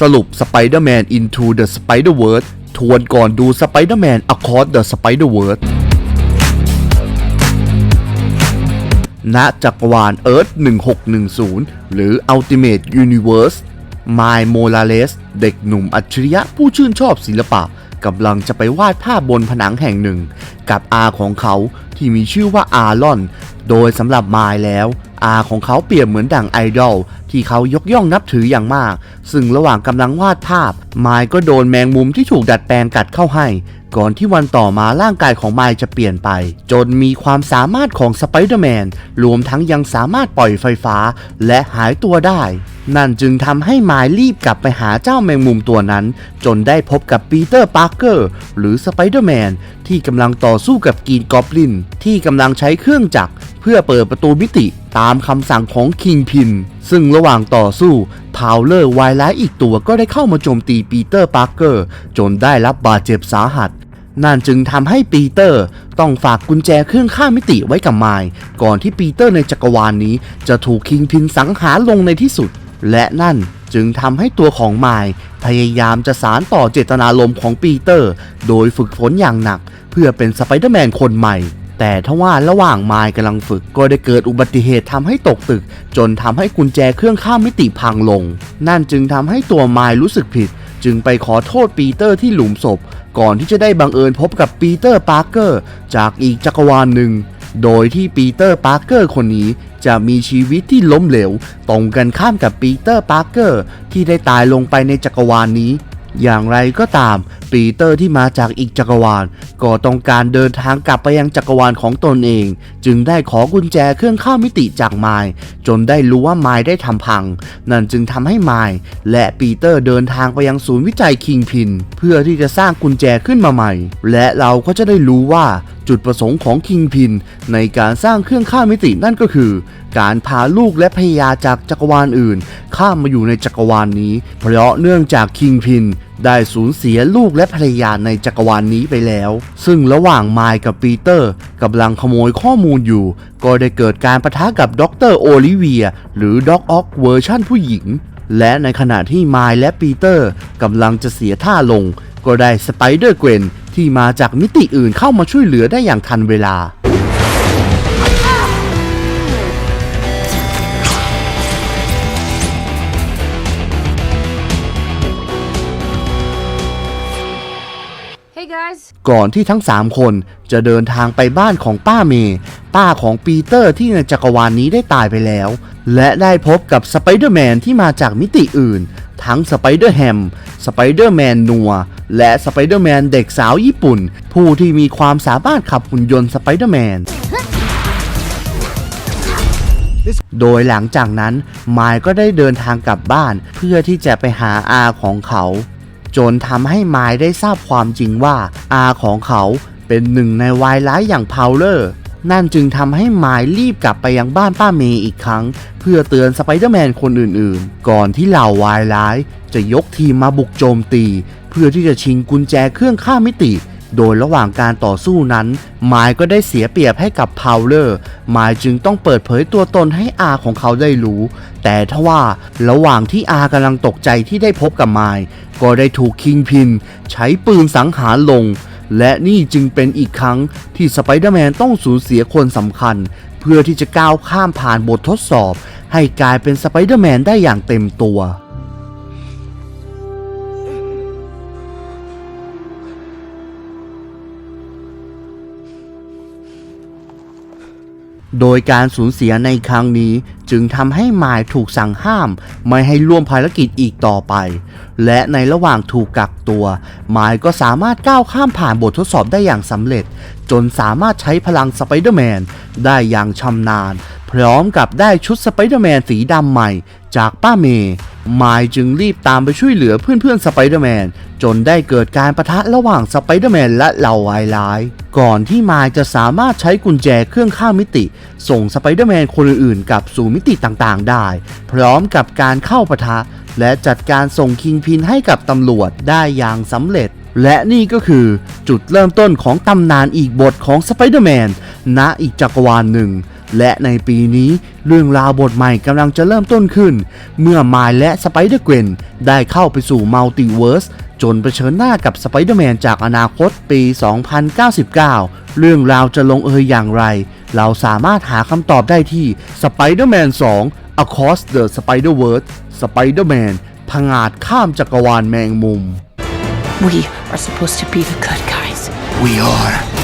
สรุป Spider-Man Into the Spider-Verse ทวนก่อนดู Spider-Man Across the Spider-Verse ณจักรวาล Earth 1610 หรือ Ultimate Universe มายโมลาเลส เด็กหนุ่มอัจฉริยะผู้ชื่นชอบศิลปะกำลังจะไปวาดภาพบนผนังแห่งหนึ่ง กับอาของเขาที่มีชื่อว่าอารอน โดยสำหรับมายแล้ว อาของเขาเปรียบเหมือนดั่งไอดอลที่เขายกย่องนับถืออย่างมาก ซึ่งระหว่างกำลังวาดภาพ ไมายก็โดนแมงมุมที่ถูกดัดแปลงกัดเข้าให้ ก่อนที่วันต่อมาร่างกายของไมายจะเปลี่ยนไป จนมีความสามารถของสไปเดอร์แมน รวมทั้งยังสามารถปล่อยไฟฟ้าและหายตัวได้ นั่นจึงทำให้ไมายรีบกลับไปหาเจ้าแมงมุมตัวนั้น จนได้พบกับปีเตอร์ปาร์เกอร์หรือสไปเดอร์แมนที่กำลังต่อสู้กับกีนกอบลินที่กำลังใช้เครื่องจักรเพื่อเปิดประตูมิติ ตามคำสั่งของคิงพิน ซึ่งระหว่างต่อสู้พาวเลอร์ไวายร้ายอีกตัวก็ได้เข้ามาโจมตีปีเตอร์ปาร์เกอร์ จนได้รับบาดเจ็บสาหัส นั่นจึงทำให้ปีเตอร์ต้องฝากกุญแจเครื่องข้ามมิติไว้กับไมล์ก่อนที่ปีเตอร์ในจักรวาลนนี้ จะถูกคิงพินสังหารลงในที่สุด และนั่นจึงทำให้ตัวของไมล์พยายามจะสารต่อเจตนารมณ์ของปีเตอร์ โดยฝึกฝนอย่างหนัก เพื่อเป็นสไปเดอร์แมนคนใหม่ แต่ทว่าระหว่างไมล์กำลังฝึกก็ได้เกิดอุบัติเหตุทำให้ตกตึก จนทำให้กุญแจเครื่องข้ามมิติพังลง นั่นจึงทำให้ตัวไมล์รู้สึกผิด จึงไปขอโทษปีเตอร์ที่หลุมศพ ก่อนที่จะได้บังเอิญพบกับปีเตอร์ปาร์เกอร์จากอีกจักรวาลหนึ่ง โดยที่ปีเตอร์ปาร์เกอร์คนนี้จะมีชีวิตที่ล้มเหลว ตรงกันข้ามกับปีเตอร์ปาร์เกอร์ที่ได้ตายลงไปในจักรวาลนี้อย่างไรก็ตามปีเตอร์ที่มาจากอีกจักรวาล ก็ต้องการเดินทางกลับไปยังจักรวาลของตนเอง จึงได้ขอกุญแจเครื่องข้ามมิติจากไมล์จนได้รู้ว่าไมล์ได้ทำพัง นั่นจึงทำให้ไมล์และปีเตอร์เดินทางไปยังศูนย์วิจัยคิงพิน เพื่อที่จะสร้างกุญแจขึ้นมาใหม่ และเราก็จะได้รู้ว่าจุดประสงค์ของคิงพิน ในการสร้างเครื่องข้ามมิตินั่นก็คือ การพาลูกและภรรยาจากจักรวาลอื่น ข้ามมาอยู่ในจักรวาลนี้ เพราะเนื่องจากคิงพิน ได้สูญเสียลูกและภรรยาในจักรวาลนี้ไปแล้ว ซึ่งระหว่างไมล์กับปีเตอร์กำลังขโมยข้อมูลอยู่ ก็ได้เกิดการประทะกับด็อกเตอร์โอลิเวีย หรือด็อกออกเวอร์ชั่นผู้หญิง และในขณะที่ไมล์และปีเตอร์กำลังจะเสียท่าลง ก็ได้สไปเดอร์เกวนที่มาจากมิติอื่นเข้ามาช่วยเหลือได้อย่างทันเวลา ก่อนที่ทั้ง 3 คนจะเดินทางไปบ้านของป้าเมย์ป้าของปีเตอร์ที่ในจักรวาลนนี้ได้ตายไปแล้ว และได้พบกับสไปเดอร์แมนที่มาจากมิติอื่น ทั้งสไปเดอร์แฮมสไปเดอร์แมนนัวและสไปเดอร์แมนเด็กสาวญี่ปุ่น ผู้ที่มีความสามารถขับหุ่นยนต์สไปเดอร์แมนโดยหลังจากนั้นไมล์ก็ได้เดินทางกลับบ้านเพื่อที่จะไปหาอาของเขา จนทำให้ไมล์ได้ทราบความจริงว่าอาของเขาเป็นหนึ่งในวายร้ายอย่างพาวเลอร์นั่นจึงทำให้ไมล์รีบกลับไปยังบ้านป้าเมย์อีกครั้ง เพื่อเตือนสไปเดอร์แมนคนอื่นๆ ก่อนที่เหล่าวายร้าย จะยกทีมมาบุกโจมตี เพื่อที่จะชิงกุญแจเครื่องฆ่ามิติ โดยระหว่างการต่อสู้นั้นไมล์ก็ได้เสียเปรียบให้กับพาวเลอร์ไมล์จึงต้องเปิดเผยตัวตนให้อาของเขาได้รู้ แต่ทว่าระหว่างที่อากำลังตกใจที่ได้พบกับไมล์ก็ได้ถูกคิงพิน ใช้ปืนสังหารลง และนี่จึงเป็นอีกครั้งที่สไปเดอร์แมนต้องสูญเสียคนสำคัญ เพื่อที่จะก้าวข้ามผ่านบททดสอบ ให้กลายเป็นสไปเดอร์แมนได้อย่างเต็มตัว โดยการสูญเสียในครั้งนี้จึงทำให้มายถูกสั่งห้าม ไม่ให้ร่วมภารกิจอีกต่อไป และในระหว่างถูกกักตัวมายก็สามารถก้าวข้ามผ่านบททดสอบได้อย่างสำเร็จ จนสามารถใช้พลังสไปเดอร์แมนได้อย่างชำนาญ พร้อมกับได้ชุดสไปเดอร์แมนสีดำใหม่จากป้าเมย์ มายจึงรีบตามไปช่วยเหลือเพื่อนๆสไปเดอร์แมนจนได้เกิดการประทะระหว่างสไปเดอร์แมนและเหล่าวายร้าย ก่อนที่มายจะสามารถใช้กุญแจเครื่องข้ามมิติ ส่งสไปเดอร์แมนคนอื่นๆกลับสู่มิติต่างๆ ได้ พร้อมกับการเข้าปะทะ และจัดการส่งคิงพินให้กับตำรวจได้อย่างสำเร็จและนี่ก็คือจุดเริ่มต้นของตำนานอีกบทของสไปเดอร์แมนณอีกจักรวาลหนึ่ง และในปีนี้เรื่องราวบทใหม่กำลังจะเริ่มต้นขึ้น เมื่อมายและสไปเดอร์เกวนได้เข้าไปสู่มัลติเวิร์สจนเผชิญหน้ากับสไปเดอร์แมนจากอนาคตปี 2099 เรื่องราวจะลงเอยอย่างไร เราสามารถหาคำตอบได้ที่ Spider-Man 2 Across the Spider-Verse Spider-Man ผงาดข้ามจักรวาลแมงมุม We are supposed to be the good guys. We are.